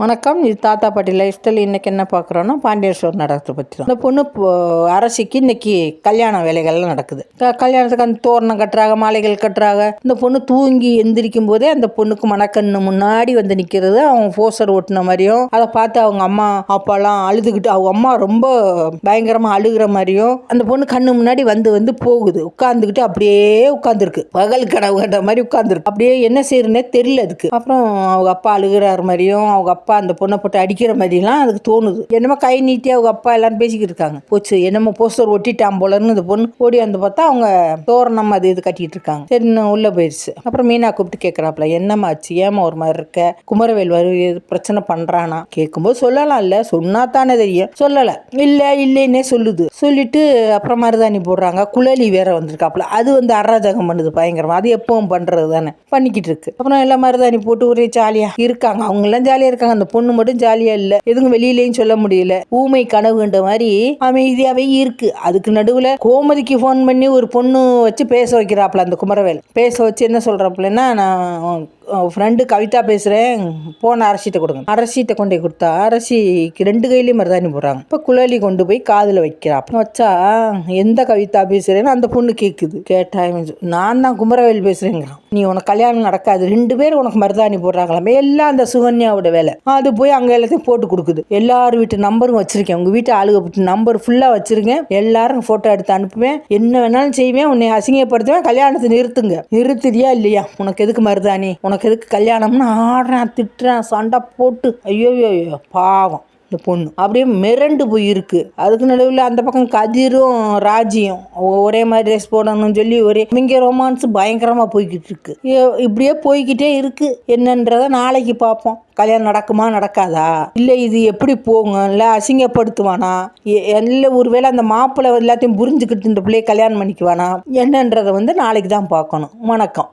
வணக்கம். இது தாத்தா பாட்டி லைஃப் ஸ்டைல் இன்றைக்கி என்ன பார்க்குறோன்னா பாண்டியேஸ்வர் ஸ்டோர் பற்றி தான். இந்த பொண்ணு அரசிக்கு இன்னைக்கு கல்யாண வேலைகள்லாம் நடக்குது. கல்யாணத்துக்கு அந்த தோரணம் கட்டுறாங்க மாலைகள் கட்டுறாங்க. இந்த பொண்ணு தூங்கி எந்திரிக்கும் போதே அந்த பொண்ணுக்கு மணக்கண்ணு முன்னாடி வந்து நிற்கிறது அவங்க போஸ்டர் ஓட்டின மாதிரியும் அதை பார்த்து அவங்க அம்மா அப்பாலாம் அழுதுகிட்டு அவங்க அம்மா ரொம்ப பயங்கரமாக அழுகிற மாதிரியும் அந்த பொண்ணு கண்ணு முன்னாடி வந்து வந்து போகுது. உட்காந்துக்கிட்டு அப்படியே உட்காந்துருக்கு பகல் கனவு கண்ட மாதிரி உட்காந்துருக்கு அப்படியே என்ன செய்யறதுனே தெரியல அதுக்கு. அப்புறம் அவங்க அப்பா அழுகிறார் மாதிரியும் அவங்க அப்பா அந்த பொண்ணை போட்டு அடிக்கிற மாதிரிலாம் அதுக்கு தோணுது. என்னமோ கை நீட்டி அவங்க அப்பா எல்லாரும் பேசிக்கிட்டு இருக்காங்க. போச்சு என்னமோ போஸ்டர் ஒட்டிட்டான் போலன்னு இந்த பொண்ணு ஓடி வந்து பார்த்தா அவங்க தோரணம் அது இது கட்டிட்டு இருக்காங்க. சரி இன்னும் உள்ள போயிடுச்சு அப்புறம் மீனா கூப்பிட்டு கேட்குறாப்புல என்னம்மா ஆச்சு? ஏமா ஒரு மாதிரி இருக்க? குமரவேல் வரு பிரச்சனை பண்றானா? கேட்கும்போது சொல்லலாம் இல்ல சொன்னா தானே தெரியும். சொல்லலை. இல்லை இல்லைன்னே சொல்லுது. சொல்லிட்டு அப்புறம் மருதாணி போடுறாங்க. குழலி வேற வந்திருக்காப்புல. அது வந்து அராஜகம் பண்ணுது பயங்கரமா. அது எப்பவும் பண்றது தானே. பண்ணிக்கிட்டு இருக்கு. அப்புறம் எல்லாம் மருதாணி போட்டு ஒரே ஜாலியா இருக்காங்க. அவங்க எல்லாம் ஜாலியா இருக்காங்க. அந்த பொண்ணு மட்டும் ஜாலியா இல்ல. எதுவும் வெளியிலயும் சொல்ல முடியல. ஊமை கனவுன்ற மாதிரி அமைதியாவே இருக்கு. அதுக்கு நடுவுல கோமதிக்கு ஃபோன் பண்ணி ஒரு பொண்ணு வச்சு பேச வைக்கிறாப்புல அந்த குமரவேல். பேச வச்சு என்ன சொல்றாப்லன்னா நான் ஃப்ரெண்டு கவிதா பேசுகிறேன் போன அரசிட்ட கொடுங்க. அரசிட்ட கொண்டு போய் கொடுத்தா அரசிக்கு ரெண்டு கையிலையும் மருதாணி போடுறாங்க. இப்போ குழலி கொண்டு போய் காதில் வைக்கிறா. அப்போ வச்சா எந்த கவிதா பேசுகிறேன்னு அந்த பொண்ணு கேட்குது கேட்டா நான் தான் குமரவேல் பேசுகிறேங்கிறான் நீ உனக்கு கல்யாணம் நடக்காது. ரெண்டு பேரும் உனக்கு மருதாணி போடுறாங்களாமே. எல்லாம் அந்த சுகன்யாவோட வேலை. அது போய் அங்கே எல்லாத்தையும் போட்டு கொடுக்குது. எல்லார் வீட்டு நம்பரும் வச்சிருக்கேன். உங்கள் வீட்டு ஆளுக வீட்டு நம்பர் ஃபுல்லாக வச்சிருக்கேன். எல்லாரும் ஃபோட்டோ எடுத்து அனுப்புவேன். என்ன வேணாலும் செய்வேன். உன்னை அசிங்கப்படுத்துவேன். கல்யாணத்தை நிறுத்துங்க. நிறுத்துறியா இல்லையா? உனக்கு எதுக்கு மருதாணி? உனக்கு எதுக்கு கல்யாணம்னு ஆடுறேன் திட்டுறேன் சண்டை போட்டு. ஐயோ ஐயோ பாவம் இந்த பொண்ணு. அப்படியே மிரண்டு போயிருக்கு. அதுக்கு நடுவில் அந்த பக்கம் கதிரும் ராஜியும் ஒரே மாதிரி ட்ரெஸ் போடணும்னு சொல்லி ஒரே இங்கே ரொமான்ஸ் பயங்கரமாக போய்கிட்டு இருக்கு. இப்படியே போய்கிட்டே இருக்கு. என்னன்றதை நாளைக்கு பார்ப்போம். கல்யாணம் நடக்குமா நடக்காதா? இல்லை இது எப்படி போகும் இல்லை அசிங்கப்படுத்துவானா? எ- இல்லை ஒருவேளை அந்த மாப்பிள்ளை எல்லாத்தையும் புரிஞ்சுக்கிட்டு இந்த பிள்ளைய கல்யாணம் பண்ணிக்குவானா? என்னன்றதை வந்து நாளைக்கு தான் பார்க்கணும். வணக்கம்.